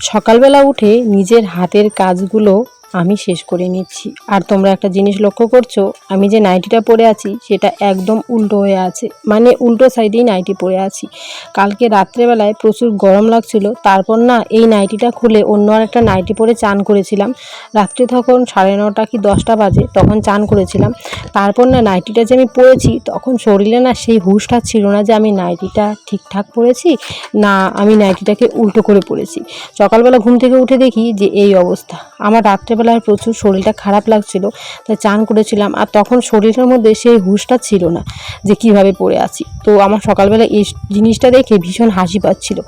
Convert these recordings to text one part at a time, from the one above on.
সকালবেলা উঠে নিজের হাতের কাজগুলো আমি শেষ করে নিচ্ছি। আর তোমরা একটা জিনিস লক্ষ্য করছ আমি যে নাইটিটা পরে আছি, সেটা একদম উল্টো হয়ে আছে। মানে উল্টো সাইডেই নাইটি পরে আছি। কালকে রাত্রেবেলায় প্রচুর গরম লাগছিল, তারপর না এই নাইটিটা খুলে অন্য আর একটা নাইটি পরে চান করেছিলাম। রাত্রে তখন সাড়ে নটা কি দশটা বাজে, তখন চান করেছিলাম। তারপর না নাইটিটা যে আমি পরেছি, তখন শরীরে না সেই হুঁশটা ছিল না যে আমি নাইটিটা ঠিকঠাক পরেছি, না আমি নাইটিটাকে উল্টো করে পরেছি। সকালবেলা ঘুম থেকে উঠে দেখি যে এই অবস্থা। আমার রাত্রেবেলায় প্রচুর শরীরটা খারাপ লাগছিল, তাই চান করেছিলাম। আর তখন শরীরের মধ্যে সেই হুঁশটা ছিল না যে কীভাবে পড়ে আছি। তো আমার সকালবেলা এই জিনিসটা দেখে ভীষণ হাসি পাচ্ছিল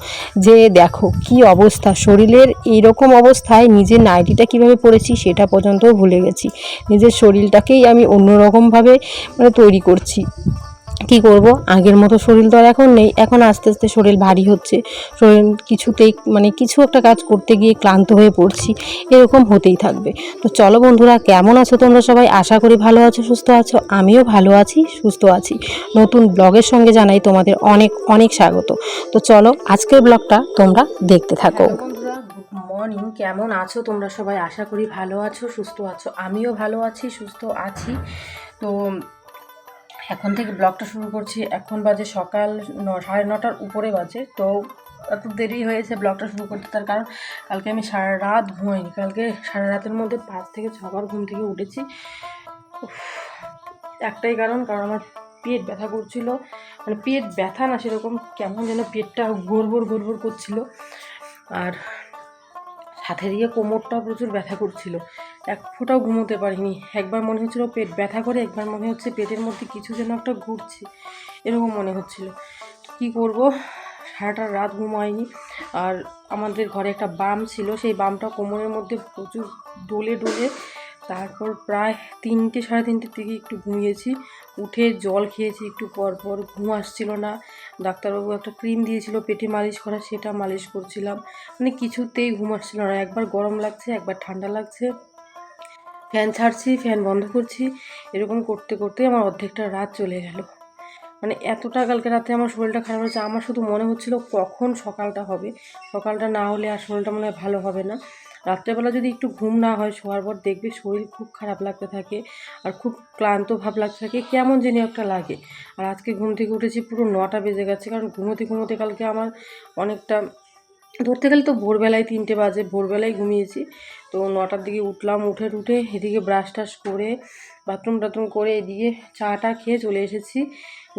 যে দেখো কি অবস্থা, শরীরের এইরকম অবস্থায় নিজের নাইটিটা কীভাবে পড়েছি সেটা পর্যন্ত ভুলে গেছি। নিজের শরীরটাকেই আমি অন্যরকমভাবে মানে তৈরি করছি। কি করব? আগের মতো শরীর তো আর এখন নেই। এখন আস্তে আস্তে শরীর ভারী হচ্ছে। শরীর কিছুতেই মানে কিছু একটা কাজ করতে গিয়ে ক্লান্ত হয়ে পড়ছি। এরকম হতেই থাকবে। তো চলো বন্ধুরা, কেমন আছো তোমরা সবাই? আশা করি ভালো আছো, সুস্থ আছো। আমিও ভালো আছি, সুস্থ আছি। নতুন ব্লগের সঙ্গে জানাই তোমাদের অনেক অনেক স্বাগত। তো চলো আজকের ব্লগটা তোমরা দেখতে থাকো। মর্নিং কেমন আছো তোমরা সবাই? আশা করি ভালো আছো, সুস্থ আছো। আমিও ভালো আছি, সুস্থ আছি। তো এখন থেকে ব্লগটা শুরু করছি। এখন বাজে সকাল ন, সাড়ে নটার উপরে বাজে। তো এত দেরি হয়েছে ব্লগটা শুরু করতে, তার কারণ কালকে আমি সারা রাত ঘুমাইনি। কালকে সারা রাতের মধ্যে পাঁচ থেকে ছবার ঘুম থেকে উঠেছি। একটাই কারণ কারণ আমার পেট ব্যথা করছিল। মানে পেট ব্যথা না সেরকম, কেমন যেন পেটটা গড়বড় গড়বড় করছিল। আর সাথে দিয়ে কোমরটাও প্রচুর ব্যথা করছিল। এক ফোঁটাও ঘুমোতে পারিনি। একবার মনে হচ্ছিল পেট ব্যথা করে, একবার মনে হচ্ছে পেটের মধ্যে কিছু যেন একটা ঘুরছে। এরকম মনে হচ্ছিল। কি করব? সারাটা রাত ঘুমায়নি। আর আমাদের ঘরে একটা বাম ছিল, সেই বামটা কোমরের মধ্যে প্রচুর ডোলে ডোলে। তারপর প্রায় তিনটে, সাড়ে তিনটের দিকে একটু ঘুমিয়েছি। উঠে জল খেয়েছি একটু পর পর, ঘুম আসছিল না। ডাক্তারবাবু একটা ক্রিম দিয়েছিল, পেটে মালিশ করা, সেটা মালিশ করছিলাম। মানে কিছুতেই ঘুম আসছিল না। একবার গরম লাগছে, একবার ঠান্ডা লাগছে। ফ্যান ছাড়ছি, ফ্যান বন্ধ করছি, এরকম করতে করতে আমার অর্ধেকটা রাত চলে গেল। মানে এতটা কালকে রাতে আমার শরীরটা খারাপ হয়েছে, আমার শুধু মনে হচ্ছিল কখন সকালটা হবে। সকালটা না হলে আর শরীরটা মনে হয় ভালো হবে না। রাত্রেবেলা যদি একটু ঘুম না হয়, শোয়ার পর দেখবে শরীর খুব খারাপ লাগতে থাকে আর খুব ক্লান্ত ভাব লাগতে থাকে, কেমন যেন একটা লাগে। আর আজকে ঘুম থেকে উঠেছি পুরো নটা বেজে গেছে, কারণ ঘুমোতে ঘুমোতে কালকে আমার অনেকটা, ধরতে গেলে তো ভোরবেলায় তিনটে বাজে, ভোরবেলায় ঘুমিয়েছি। তো নটার দিকে উঠলাম, উঠে উঠে এদিকে ব্রাশ টাশ করে বাথরুম টাথরুম করে এদিকে চাটা খেয়ে চলে এসেছি।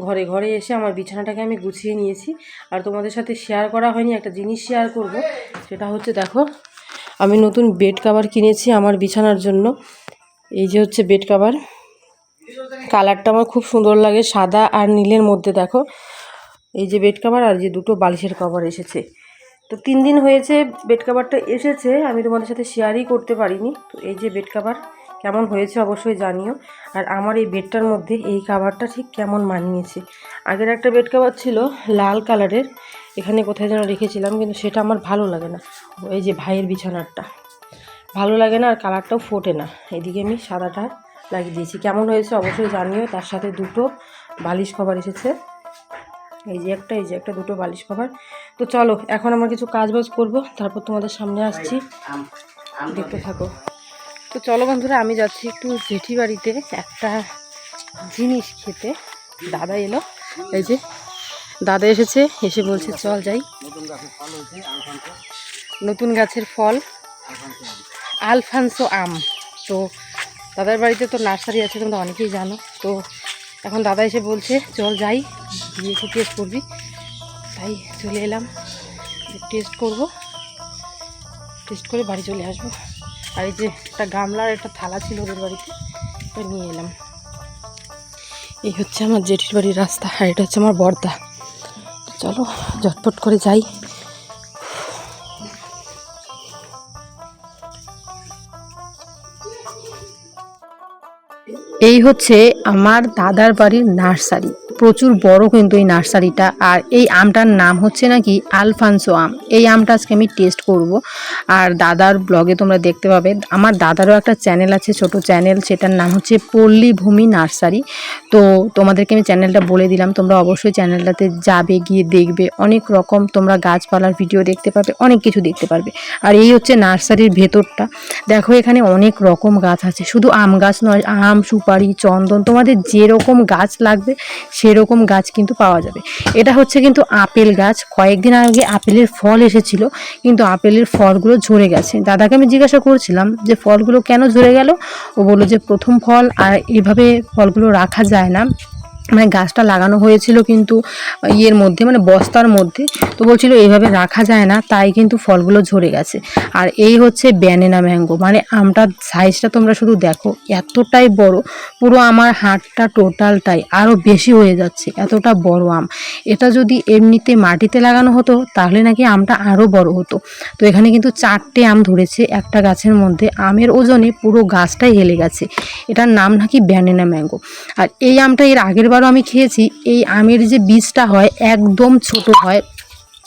ঘরে ঘরে এসে আমার বিছানাটাকে আমি গুছিয়ে নিয়েছি। আর তোমাদের সাথে শেয়ার করা হয়নি, একটা জিনিস শেয়ার করব। সেটা হচ্ছে দেখো, আমি নতুন বেড কাভার কিনেছি আমার বিছানার জন্য। এই যে হচ্ছে বেড কাভার কালারটা আমার খুব সুন্দর লাগে, সাদা আর নীলের মধ্যে দেখো। এই যে বেড কাভার আর যে দুটো বালিশের কভার এসেছে। তো তিন দিন হয়েছে বেড কাভারটা এসেছে, আমি তোমাদের সাথে শেয়ারই করতে পারিনি। তো এই যে বেড কাভার কেমন হয়েছে অবশ্যই জানিও। আর আমার এই বেডটার মধ্যে এই কাভারটা ঠিক কেমন মানিয়েছে? আগের একটা বেড কাভার ছিল লাল কালারের, এখানে কোথায় যেন রেখেছিলাম, কিন্তু সেটা আমার ভালো লাগে না। এই যে ভাইয়ের বিছানারটা, ভালো লাগে না আর কালারটাও ফোটে না। এদিকে আমি সাদাটা লাগিয়ে দিয়েছি। কেমন হয়েছে অবশ্যই জানিও, তার সাথে দুটো বালিশ কভার এসেছে। এই যে একটা, এই যে একটা, দুটো বালিশ কভার। তো চলো, এখন আমার কিছু কাজ বাজ করব, তারপর তোমাদের সামনে আসছি। দেখতে থাকো। তো চলো বন্ধুরা, আমি যাচ্ছি একটু জেঠি বাড়িতে একটা জিনিস খেতে। দাদা এলো, এই যে দাদা এসেছে, এসে বলছে, চল যাই। নতুন গাছের ফল। আলফানসো আম। তো দাদার বাড়িতে তো নার্সারি আছে, তোমরা অনেকেই জানো। তো এখন দাদা এসে বলছে, চল যাই। গিয়ে একটু টেস্ট করবি। তাই চলে এলাম। টেস্ট করব। টেস্ট করে বাড়ি চলে আসব। আর এই যে একটা গামলার একটা থালা ছিল ওদের বাড়িতে, ওটা নিয়ে এলাম। এই হচ্ছে আমার জেঠির বাড়ির রাস্তা, আর এটা হচ্ছে আমার বর্দা। চলো, ঝটপট করে যাই। এই হচ্ছে আমার দাদার বাড়ির নার্সারি। প্রচুর বড় কিন্তু এই নার্সারিটা। আর এই আমটার নাম হচ্ছে নাকি আলফানসো আম। এই আমটা আজকে আমি টেস্ট করব। আর দাদার ব্লগে তোমরা দেখতে পাবে। আমার দাদারও একটা চ্যানেল আছে, ছোট চ্যানেল। সেটার নাম হচ্ছে পল্লী ভূমি নার্সারি। তো তোমাদেরকে আমি চ্যানেলটা বলে দিলাম। তোমরা অবশ্যই চ্যানেলটাতে যাবে, গিয়ে দেখবে। অনেক রকম তোমরা গাছপালার ভিডিও দেখতে পাবে, অনেক কিছু দেখতে পারবে। আর এই হচ্ছে নার্সারির ভেতরটা। দেখো এখানে অনেক রকম গাছ আছে। শুধু আম গাছ নয়, আম, সুপারি, চন্দন, তোমাদের যেরকম গাছ লাগবে সেরকম গাছ কিন্তু পাওয়া যাবে। এটা হচ্ছে কিন্তু আপেল গাছ। কয়েকদিন আগে আপেলের ফল এসেছিল, কিন্তু আপেলের ফলগুলো ঝরে গেছে। দাদাকে আমি জিজ্ঞাসা করছিলাম যে, ফলগুলো কেন ঝরে গেল? ও বলল যে, প্রথম ফল আর এভাবে ফলগুলো রাখা যায় না। মানে গাছটা লাগানো হয়েছিল কিন্তু ইয়ের মধ্যে মানে বস্তার মধ্যে। তো বলছিল এইভাবে রাখা যায় না, তাই কিন্তু ফলগুলো ঝরে গেছে। আর এই হচ্ছে ব্যানেনা ম্যাঙ্গো মানে আমটার সাইজটা তোমরা শুধু দেখো, এতটাই বড়। পুরো আমার হাতটা টোটালটাই আরও বেশি হয়ে যাচ্ছে, এতটা বড় আম। এটা যদি এমনিতে মাটিতে লাগানো হতো, তাহলে নাকি আমটা আরও বড় হতো। তো এখানে কিন্তু চারটে আম ধরেছে, একটা গাছের মধ্যে। আমের ওজনে পুরো গাছটাই হেলে গেছে। এটার নাম নাকি ব্যানেনা ম্যাঙ্গো আর এই আমটা এর আগের বারও আমি খেয়েছি এই আমের যে বীজটা হয় একদম ছোট হয়।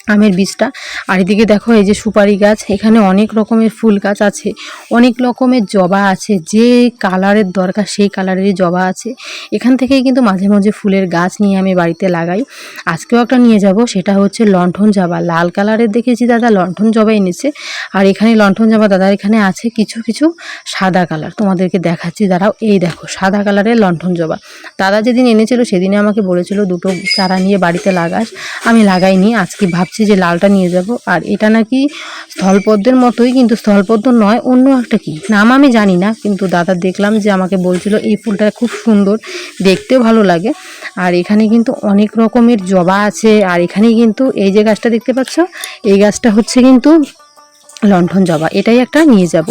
আমের বীজটা। আর এদিকে দেখো, এই যে সুপারি গাছ, এখানে অনেক রকমের ফুল গাছ আছে। অনেক রকমের জবা আছে, যে কালারের দরকার সেই কালারেরই জবা আছে। এখান থেকেই কিন্তু মাঝে মাঝে ফুলের গাছ নিয়ে আমি বাড়িতে লাগাই। আজকেও একটা নিয়ে যাব, সেটা হচ্ছে লণ্ঠন জবা। লাল কালারের দেখেছি দাদা, লণ্ঠন জবা এনেছে। আর এখানে লণ্ঠন জবা, দাদার এখানে আছে কিছু কিছু সাদা কালার। তোমাদেরকে দেখাচ্ছি, দাঁড়াও, এই দেখো, সাদা কালারের লণ্ঠন জবা। দাদা যেদিন এনেছিল সেদিনে আমাকে বলেছিল, দুটো চারা নিয়ে বাড়িতে লাগাস। আমি লাগাইনি, আজকে ভাবছি যে লালটা নিয়ে যাব। আর এটা নাকি স্থলপদ্মের মতোই, কিন্তু স্থলপদ্ম নয়, অন্য একটা কি? নাম আমি জানি না, কিন্তু দাদা দেখলাম যে আমাকে বলছিল এই ফুলটা খুব সুন্দর দেখতেও ভালো লাগে। আর এখানে কিন্তু অনেক রকমের জবা আছে, আর এখানে কিন্তু এই যে গাছটা দেখতে পাচ্ছ, এই গাছটা হচ্ছে কিন্তু লণ্ঠন জবা, এটাই একটা নিয়ে যাব।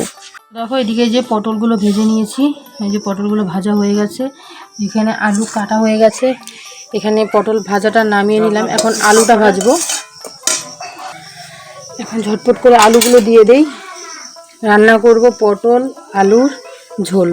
দেখো, এদিকে যে পটলগুলো ভেজে নিয়েছি, এই যে পটলগুলো ভাজা হয়ে গেছে, এখানে আলু কাটা হয়ে গেছে। এখানে পটল ভাজাটা নামিয়ে নিলাম, এখন আলুটা ভাজবো। এখন ঝটপট করে আলুগুলো দিয়ে দেই। রান্না করব পটল আলুর ঝোল।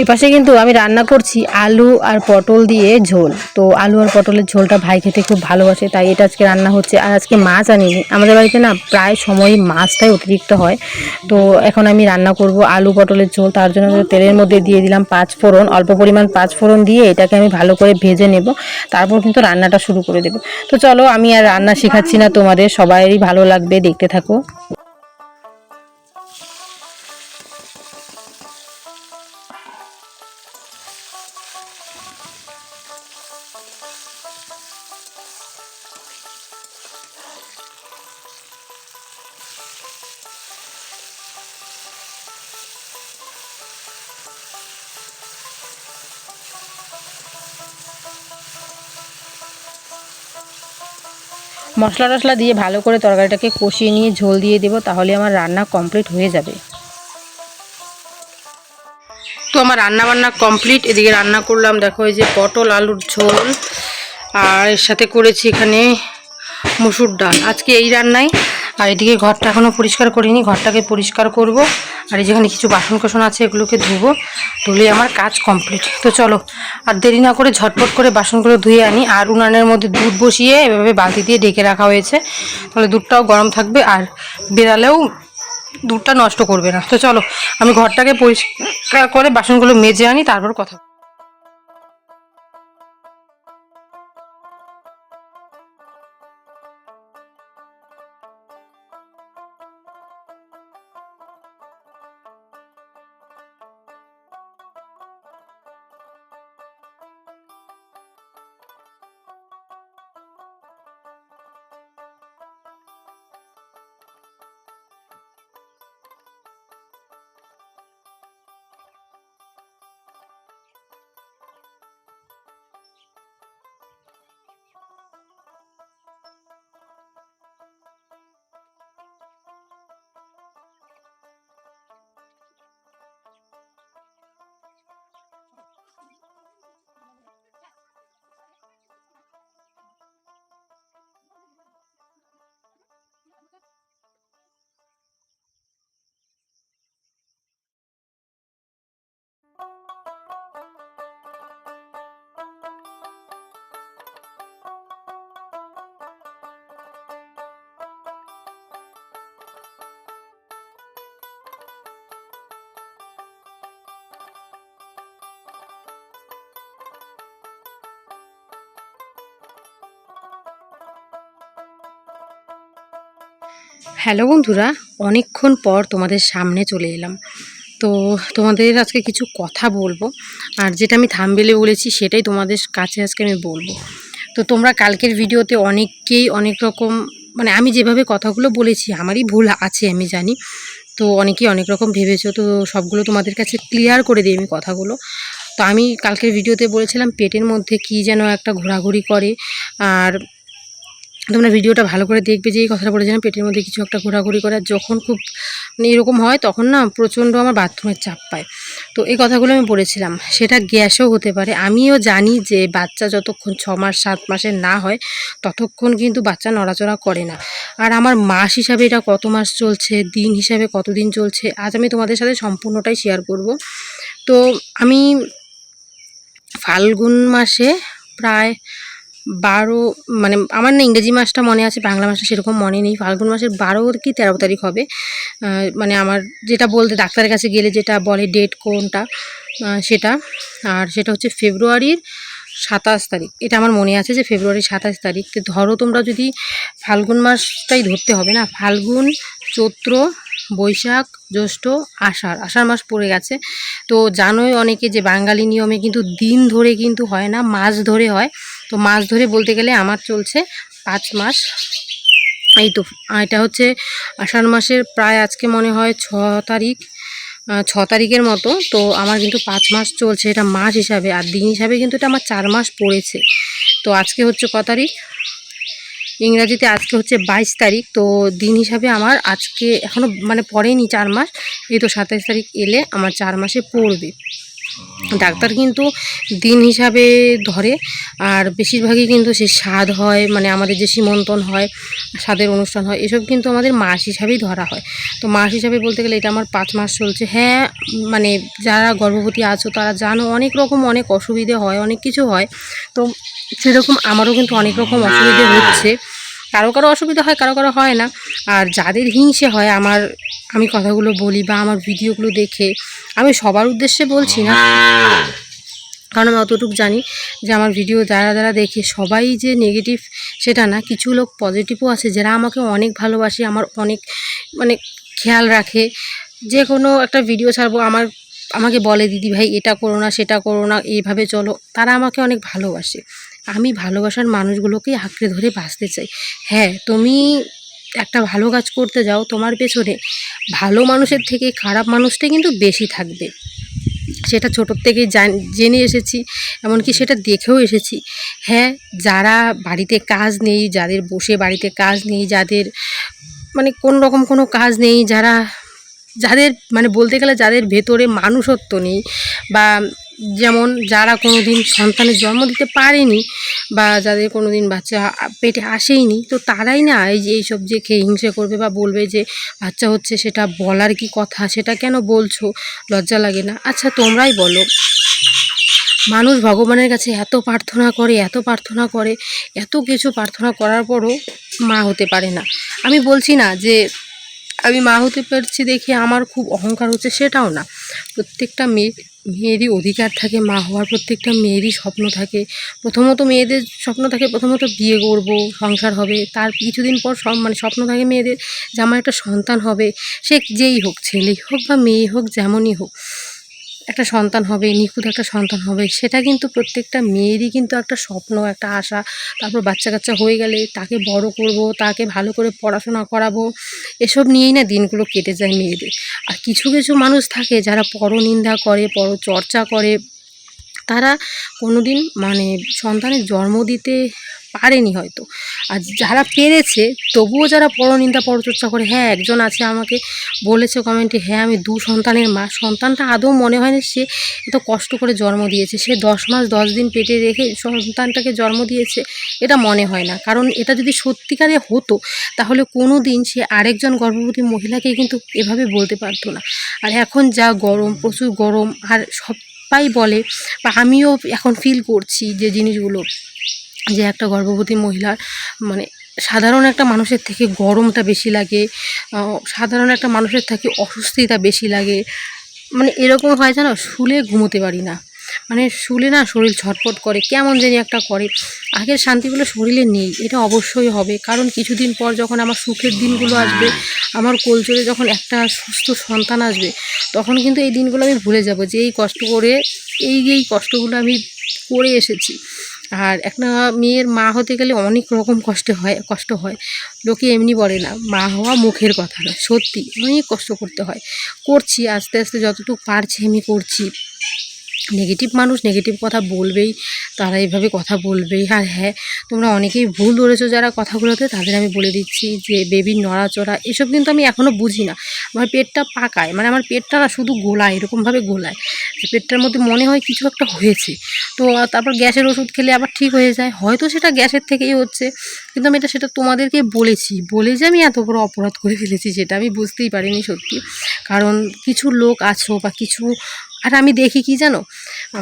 এই পাশে কিন্তু আমি রান্না করছি আলু আর পটল দিয়ে ঝোল। তো আলু আর পটলের ঝোলটা ভাই খেতে খুব ভালোবাসে, তাই এটা আজকে রান্না হচ্ছে। আর আজকে মাছ আনিনি। আমাদের বাড়িতে না প্রায় সময় মাছটাই অতিরিক্ত হয়। তো এখন আমি রান্না করব আলু পটলের ঝোল। তার জন্য তেলের মধ্যে দিয়ে দিলাম পাঁচ ফোড়ন। অল্প পরিমাণ পাঁচ ফোড়ন দিয়ে এটাকে আমি ভালো করে ভেজে নেব। তারপর কিন্তু রান্নাটা শুরু করে দেবো। তো চলো আমি আর রান্না শেখাচ্ছি না তোমাদের। সবারই ভালো লাগবে। দেখতে থাকো। মশলা টশলা দিয়ে ভালো করে তরকারিটাকে কষিয়ে নিয়ে ঝোল দিয়ে দেবো, তাহলে আমার রান্না কমপ্লিট হয়ে যাবে। তো আমার রান্না বান্না কমপ্লিট এদিকে রান্না করলাম, দেখো এই যে পটল আলুর ঝোল, আর এর সাথে করেছি এখানে মুসুর ডাল। আজকে এই রান্নাই আর এদিকে ঘরটা এখনও পরিষ্কার করিনি, ঘরটাকে পরিষ্কার করব। আর এই যেখানে কিছু বাসন কোসন আছে, এগুলোকে ধুবো। ধুলে আমার কাজ কমপ্লিট তো চলো, আর দেরি না করে ঝটপট করে বাসনগুলো ধুয়ে আনি। আর উনানের মধ্যে দুধ বসিয়ে এভাবে বালতি দিয়ে ডেকে রাখা হয়েছে। তাহলে দুধটাও গরম থাকবে আর বেরালেও দুধটা নষ্ট করবে না। তো চলো, আমি ঘরটাকে পরিষ্কার করে বাসনগুলো মেজে আনি, তারপর কথা হ্যালো বন্ধুরা, অনেকক্ষণ পর তোমাদের সামনে চলে এলাম। তো তোমাদের আজকে কিছু কথা বলব, আর যেটা আমি থামবেলে বলেছি সেটাই তোমাদের কাছে আজকে আমি বলব। তো তোমরা কালকের ভিডিওতে অনেককেই অনেক রকম মানে আমি যেভাবে কথাগুলো বলেছি, আমারই ভুল আছে আমি জানি, তো অনেকেই অনেক রকম ভেবেছো, তো সবগুলো তোমাদের কাছে ক্লিয়ার করে দিই আমি কথাগুলো। তো আমি কালকের ভিডিওতে বলেছিলাম, পেটের মধ্যে কি যেন একটা ঘোরাঘুরি করে, আর তোমরা ভিডিওটা ভালো করে দেখবে যে এই কথাটা বলেছিলাম পেটের মধ্যে কিছু একটা ঘোরাঘুরি করে যখন খুব মানে এরকম হয় তখন না প্রচণ্ড আমার বাথরুমের চাপ পায়। তো এই কথাগুলো আমি বলেছিলাম, সেটা গ্যাসও হতে পারে। আমিও জানি যে বাচ্চা যতক্ষণ ছ মাস, সাত মাসের না হয়, ততক্ষণ কিন্তু বাচ্চা নড়াচড়া করে না। আর আমার মাস হিসাবে এটা কত মাস চলছে, দিন হিসাবে কতদিন চলছে, আজ আমি তোমাদের সাথে সম্পূর্ণটাই শেয়ার করব। তো আমি ফাল্গুন মাসে প্রায় বারো মানে আমার না ইংরেজি মাসটা মনে আছে, বাংলা মাসটা সেরকম মনে নেই। ফাল্গুন মাসের বারো কি তেরো তারিখ হবে। মানে আমার যেটা বলতে, ডাক্তারের কাছে গেলে যেটা বলে ডেট কোনটা সেটা। আর সেটা হচ্ছে ফেব্রুয়ারির সাতাশ তারিখ। এটা আমার মনে আছে যে ফেব্রুয়ারির সাতাশ তারিখ। ধরো তোমরা যদি ফাল্গুন মাসটাই ধরতে হবে না, ফাল্গুন, চৈত্র, বৈশাখ, জ্যৈষ্ঠ, আষাঢ়। আষাঢ় মাস পড়ে গেছে। তো জানোই অনেকে যে বাঙালি নিয়মে কিন্তু দিন ধরে কিন্তু হয় না, মাস ধরে হয়। তো মাস ধরে বলতে গেলে আমার চলছে পাঁচ মাস। এই তো এটা হচ্ছে আষাঢ় মাসের প্রায় আজকে মনে হয় ছ তারিখ ছ তারিখের মতো। তো আমার কিন্তু পাঁচ মাস চলছে এটা মাস হিসাবে, আর দিন হিসাবে কিন্তু এটা আমার চার মাস পড়েছে। তো আজকে হচ্ছে ক তারিখ? ইংরাজিতে আজকে হচ্ছে বাইশ তারিখ। তো দিন হিসাবে আমার আজকে এখনও মানে পড়েনি চার মাস। এই তো সাতাইশ তারিখ এলে আমার চার মাসে পড়বে। ডাক্তার কিন্তু দিন হিসাবে ধরে, আর বেশিরভাগই কিন্তু সে স্বাদ হয় মানে আমাদের যে সীমন্তন হয়, স্বাদের অনুষ্ঠান হয়, এসব কিন্তু আমাদের মাস হিসাবেই ধরা হয়। তো মাস হিসাবে বলতে গেলে এটা আমার পাঁচ মাস চলছে। হ্যাঁ মানে যারা গর্ভবতী আছো তারা জানো অনেক রকম অনেক অসুবিধে হয়, অনেক কিছু হয়। তো সেরকম আমারও কিন্তু অনেক রকম অসুবিধে হচ্ছে। কারও কারও অসুবিধা হয়, কারও কারও হয় না। আর যাদের হিংসে হয়, আমার, আমি কথাগুলো বলি বা আমার ভিডিওগুলো দেখে, আমি সবার উদ্দেশ্যে বলছি না। কারণ আমি অতটুকু জানি যে আমার ভিডিও যারা যারা দেখে, সবাই যে নেগেটিভ সেটা না, কিছু লোক পজিটিভও আছে, যারা আমাকে অনেক ভালোবাসে, আমার অনেক মানে খেয়াল রাখে। যে কোনো একটা ভিডিও ছাড়বো, আমার, আমাকে বলে, দিদি ভাই, এটা করো না, সেটা করো না, এইভাবে চলো। তারা আমাকে অনেক ভালোবাসে। আমি ভালোবাসার মানুষগুলোকেই আঁকড়ে ধরে বাঁচতে চাই। হ্যাঁ তুমি একটা ভালো কাজ করতে যাও, তোমার পেছনে ভালো মানুষের থেকে খারাপ মানুষটাই কিন্তু বেশি থাকবে। সেটা ছোটোর থেকেই জান- জেনে এসেছি, এমনকি সেটা দেখেও এসেছি। হ্যাঁ যারা বাড়িতে কাজ নেই, যাদের বসে বাড়িতে কাজ নেই, যাদের মানে কোনো রকম কোনো কাজ নেই, যারা, যাদের মানে বলতে গেলে যাদের ভেতরে মানুষত্ব নেই বা যেমন যারা কোনো দিন সন্তানের জন্ম দিতে পারেনি বা যাদের কোনো দিন বাচ্চা পেটে আসেইনি, তো তারাই না এই যে এইসব যে খেয়ে হিংসে করবে বা বলবে যে বাচ্চা হচ্ছে সেটা বলার কি কথা, সেটা কেন বলছো? লজ্জা লাগে না। আচ্ছা তোমরাই বলো। মানুষ ভগবানের কাছে এত প্রার্থনা করে, এত প্রার্থনা করে, এত কিছু প্রার্থনা করার পরও মা হতে পারে না। আমি বলছি না যে আমি মা হতে পারছি দেখে আমার খুব অহংকার হচ্ছে সেটাও না। প্রত্যেকটা মেয়ে মেয়েরই অধিকার থাকে, মা হওয়ার প্রত্যেকটা মেয়েরই স্বপ্ন থাকে। প্রথমত মেয়েদের স্বপ্ন থাকে, প্রথমত বিয়ে করব, সংসার হবে। তার কিছুদিন পর সব মানে স্বপ্ন থাকে মেয়েদের যে আমার একটা সন্তান হবে, সে যেই হোক, ছেলেই হোক বা মেয়ে হোক, যেমনই হোক। একটা সন্তান হবে, নিখুঁত একটা সন্তান হবে, সেটা কিন্তু প্রত্যেকটা মেয়েরই কিন্তু একটা স্বপ্ন, একটা আশা। তারপর বাচ্চা কাচ্চা হয়ে গেলে তাকে বড় করব, তাকে ভালো করে পড়াশোনা করাবো, এসব নিয়েই না দিনগুলো কেটে যায় মেয়েদের। আর কিছু কিছু মানুষ থাকে যারা পরনিন্দা করে, পরচর্চা করে তারা কোনো দিন মানে সন্তানের জন্ম দিতে পারেনি হয়তো। আর যারা পেরেছে, তবুও যারা পরনিন্দা পরচর্চা করে হ্যাঁ একজন আছে আমাকে বলেছে কমেন্টে হ্যাঁ আমি দু সন্তানের মা। সন্তানটা আদৌ মনে হয় না সে এত কষ্ট করে জন্ম দিয়েছে। সে দশ মাস, দশ দিন পেটে রেখে সন্তানটাকে জন্ম দিয়েছে, এটা মনে হয় না। কারণ এটা যদি সত্যিকারে হতো, তাহলে কোনো দিন সে আরেকজন গর্ভবতী মহিলাকে কিন্তু এভাবে বলতে পারতো না। আর এখন যা গরম, প্রচুর গরম, আর সবাই বলে বা আমিও এখন ফিল করছি যে জিনিসগুলো, যে একটা গর্ভবতী মহিলার মানে সাধারণ একটা মানুষের থেকে গরমটা বেশি লাগে সাধারণ একটা মানুষের থেকে অস্বস্তিটা বেশি লাগে মানে এরকম হয় যেন শুলে ঘুমোতে পারি না। মানে শুলে না শরীর ছটফট করে, কেমন জানি একটা করে। আগের শান্তিগুলো শরীরে নেই, এটা অবশ্যই হবে। কারণ কিছুদিন পর যখন আমার সুখের দিনগুলো আসবে, আমার কোলচরে যখন একটা সুস্থ সন্তান আসবে, তখন কিন্তু এই দিনগুলো আমি ভুলে যাব যে এই কষ্ট করে, এই এই কষ্টগুলো আমি করে এসেছি। আর একটা মেয়ের মা হতে গেলে অনেক রকম কষ্ট হয় কষ্ট হয়। লোকে এমনি বলে না, মা হওয়া মুখের কথা না সত্যি। অনেক কষ্ট করতে হয়। করছি, আস্তে আস্তে যতটুকু পারছি আমি করছি। নেগেটিভ মানুষ নেগেটিভ কথা বলবেই, তারা এইভাবে কথা বলবেই। আর হ্যাঁ তোমরা অনেকেই ভুল ধরেছো যারা কথাগুলোতে, তাদের আমি বলে দিচ্ছি যে বেবির নড়াচড়া, এসব কিন্তু আমি এখনও বুঝি না। আমার পেটটা পাকায় মানে আমার পেটটা না শুধু গোলায়, এরকমভাবে গোলায়। পেটটার মধ্যে মনে হয় কিছু একটা হয়েছে। তো তারপর গ্যাসের ওষুধ খেলে আবার ঠিক হয়ে যায়। হয়তো সেটা গ্যাসের থেকেই হচ্ছে, কিন্তু আমি এটা সেটা তোমাদেরকে বলেছি। বলে যে আমি এত বড় অপরাধ করে ফেলেছি, সেটা আমি বুঝতেই পারিনি সত্যি। কারণ কিছু লোক আছো বা কিছু আর আমি দেখি কি জানো?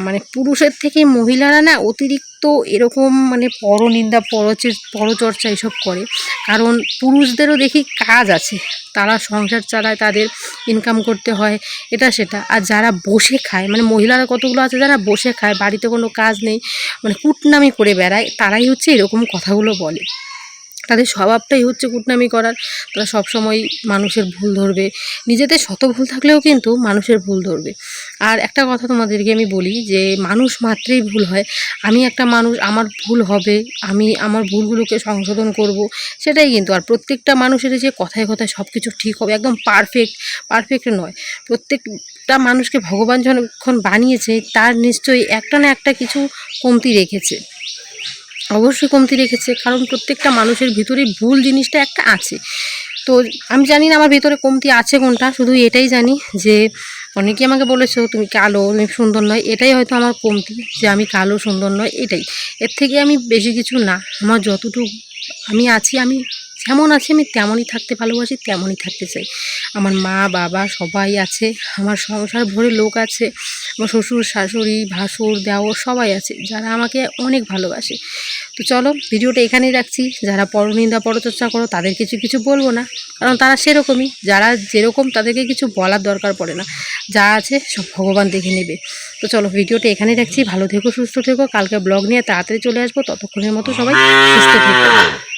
মানে পুরুষের থেকে মহিলারা না অতিরিক্ত এরকম মানে পরনিন্দা পরচের পরচর্চা এসব করে। কারণ পুরুষদেরও দেখি কাজ আছে। তারা সংসার চালায়, তাদের ইনকাম করতে হয়, এটা সেটা। আর যারা বসে খায় মানে মহিলারা কতগুলো আছে যারা বসে খায়, বাড়িতে কোনো কাজ নেই মানে কুটনামি করে বেড়ায়, তারাই হচ্ছে এরকম কথাগুলো বলে। তাদের স্বভাবটাই হচ্ছে কুটনামি করার। তারা সবসময় মানুষের ভুল ধরবে। নিজেদের শত ভুল থাকলেও কিন্তু মানুষের ভুল ধরবে। আর একটা কথা তোমাদেরকে আমি বলি যে, মানুষ মাত্রেই ভুল হয়। আমি একটা মানুষ, আমার ভুল হবে, আমি আমার ভুলগুলোকে সংশোধন করব, সেটাই কিন্তু। আর প্রত্যেকটা মানুষের যে কথায় কথায় সব কিছু ঠিক হবে, একদম পারফেক্ট পারফেক্ট নয়। প্রত্যেকটা মানুষকে ভগবান যখন বানিয়েছে, তার নিশ্চয়ই একটা না একটা কিছু কমতি রেখেছে। অবশ্যই কমতি রেখেছে, কারণ প্রত্যেকটা মানুষের ভিতরে ভুল জিনিসটা একটা আছে। তো আমি জানি না আমার ভিতরে কমতি আছে কোনটা, শুধু এটাই জানি যে অনেকে আমাকে বলেছ, তুমি কালো, তুমি সুন্দর নয়। এটাই হয়তো আমার কমতি, যে আমি কালো, সুন্দর নয়, এটাই। এর থেকে আমি বেশি কিছু না। আমার যতটুকু আমি আছি, আমি যেমন আছে, আমি তেমনই থাকতে ভালোবাসি, তেমনই থাকতে চাই। আমার মা, বাবা সবাই আছে, আমার সংসার ভরে লোক আছে, আমার শ্বশুর, শাশুড়ি, ভাসুর, দেওর সবাই আছে, যারা আমাকে অনেক ভালোবাসে। তো চলো, ভিডিওটা এখানেই রাখছি। যারা পরনিন্দা পরচর্চা করো, তাদের কিছু কিছু বলব না। কারণ তারা সেরকমই, যারা যেরকম তাদেরকে কিছু বলার দরকার পড়ে না। যা আছে, সব ভগবান দেখে নেবে। তো চলো, ভিডিওটা এখানেই রাখছি। ভালো থেকো, সুস্থ থেকো। কালকে ব্লগ নিয়ে তাড়াতাড়ি চলে আসব। ততক্ষণের মতো সবাই সুস্থ থেকো।